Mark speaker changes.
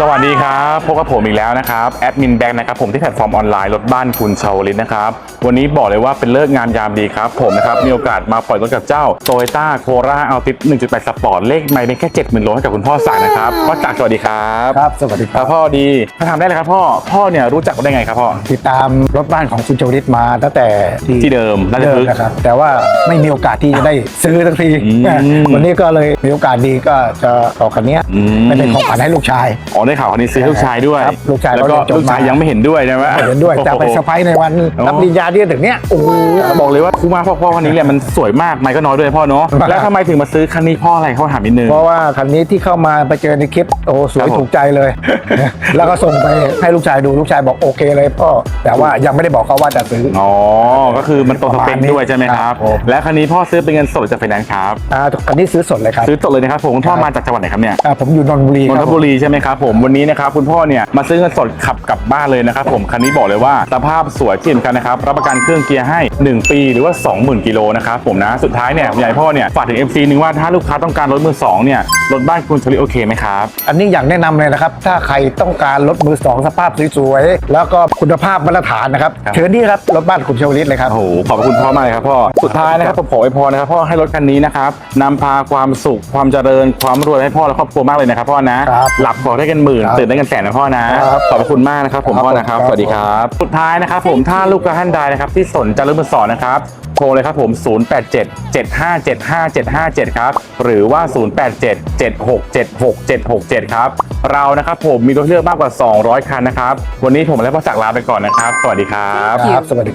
Speaker 1: สวัสดีครับพบกับผมอีกแล้วนะครับแอดมินแบงค์นะครับผมที่แพลตฟอร์มออนไลน์รถบ้านคุณชาวลิตนะครับวันนี้บอกเลยว่าเป็นเลิกษ์งามยามดีครับผมนะครับมีโอกาสมาปล่อยรถกับเจ้า t o y ต้าโคราอัลติส1.8 สปอร์ตเลขไม่เป็นแค่ 70,000โลให้กับคุณพ่อสั่งนะครับพ่อจักรสวัสดีครับ
Speaker 2: ครับสวัสดีค
Speaker 1: ค
Speaker 2: รั
Speaker 1: รั
Speaker 2: บบ
Speaker 1: พ่อดีถ้าทำได้เลยครับพ่อพ่อเนี่ยรู้จักได้ไงครับพ่อ
Speaker 2: ติดตามรถบ้านของคุณโจริตมาตั้งแต่
Speaker 1: ที่เดิมราช
Speaker 2: เดิ
Speaker 1: พฤ
Speaker 2: ม
Speaker 1: กษ์
Speaker 2: นะครับแต่ว่าไม่มีโอกาสที่จะได้ซื้อทั้งที
Speaker 1: อืม
Speaker 2: วันนี้ก็เลยมีโอกาสดีก็จะเอาคันเนี้ย
Speaker 1: อืม
Speaker 2: ไม่เป็นของขวัญให้ลูกชาย
Speaker 1: อ๋อได้ข่าวคันนี้ซื้อให้ลูกชายด้วย
Speaker 2: ครับลูกชาย
Speaker 1: แล้วก็
Speaker 2: เราเรียนจบ
Speaker 1: ลูกชาย
Speaker 2: มา
Speaker 1: ยังไม่เห็นด้วยใช่ไหม
Speaker 2: เห็นด้วยจะไป
Speaker 1: โอ้โห
Speaker 2: เซอร์ไพรส์ในวัน
Speaker 1: โอ้
Speaker 2: รับปริญญาที่จะถึงเนี้ยโอ้โห
Speaker 1: บอกเลยว่าคุ้มมากพ่อพ่อคันนี้เนี่ยมันสวยมากไม่ก็น้อยด้วยพ่อเนาะ
Speaker 2: ครับ
Speaker 1: แล้วทำไมถึงมาซื้อคันนี้พ่ออะไรเขาถามนิดนึง
Speaker 2: เพราะว่าคันนี้ที่เข้ามาไปเจอในคลิปโอ้โหสวย
Speaker 1: ครับผม
Speaker 2: ถูกใจเลย แล้วก็ส่งไปให้ลูกชายดูลูกชายบอกโอเคเลยพ่อ แต่ว่ายังไม่ได้บอกเขาว่าจะซื้อ
Speaker 1: อ๋อก็คือมันตรงสเปค
Speaker 2: ประมาณนี้
Speaker 1: ด้วยใช่ไหมครับ
Speaker 2: ครับผม
Speaker 1: และคันนี้พ่อซื้อเป็นเงินสดหรือจากไฟแนนซ์ครับ
Speaker 2: อ่าคันนี้ซื้อสดเลยครับ
Speaker 1: ซื้อสดเลยนะครับผมคุณพ่อ
Speaker 2: ครับ
Speaker 1: มาจากจังหวัดไหนครับเนี่ย
Speaker 2: อ่าผมอยู่นนทบุรี
Speaker 1: น
Speaker 2: คน
Speaker 1: ท
Speaker 2: รับ
Speaker 1: บุรีใช่ไหมครับผมวันนี้นะครับคุณพ่อเนี่ยมาซื้อเงินสดขับกลับบ้านเลยนะครับผมคันนี้บอกเลยว่าสภาพสวยที่สำคัญนะครับรับประกันเครื่องเกียร์ให้ 1 ปีหรือว่า 20,000กิโลนะครับผมนะสุดท้ายเนี่ยผมอยากให้พ่อเนี่ยฝากถึง FC นึงว่าถ้าลูกค้าต้องการรถมือสองเนี่ยรถบ้านคุณชลิโอเคไหมครับ
Speaker 2: อันนี้อยากแนะนำเลยนะครับถ้าใครต้องการรถมือสองสภาพสวยๆแล้วก็คุณภาพมาตรฐานนะครับ
Speaker 1: ครับ
Speaker 2: เชิญที่ครับรถบ้านคุณเชวลิตเลยครับ
Speaker 1: โอ้โหขอบคุณพ่อมากเลยครับพ่อสุดท้ายนะครับผมขออวยพรนะครับพ่อให้รถคันนี้นะครับนำพาความสุขความเจริญความรวยให้พ่อและครอบครัวมากเลยนะครับพ่อนะครับหลับบอกได้กันหมื่น
Speaker 2: ครับ
Speaker 1: ตื่นได้กันแสนนะพ่อนะครับขอบพระคุณมากนะครับ ผม
Speaker 2: ครับ
Speaker 1: พ่อนะครับ
Speaker 2: ครับ
Speaker 1: สวัสดีครับ สุดท้ายนะครับ ผมถ้าลูกค้าท่านใดนะครับ ที่สนใจรถมือสองนะครับโทรเลยครับผม 087 7575 757 ครับ หรือว่า 087 7676 767 ครับ เรานะครับผมมีตัวเลือกมากกว่า 200 คันนะครับ วันนี้ผมและพ่อศักดิ์ลาไปก่อนนะครับ สวัสดีครับ
Speaker 2: ครับสวัสดี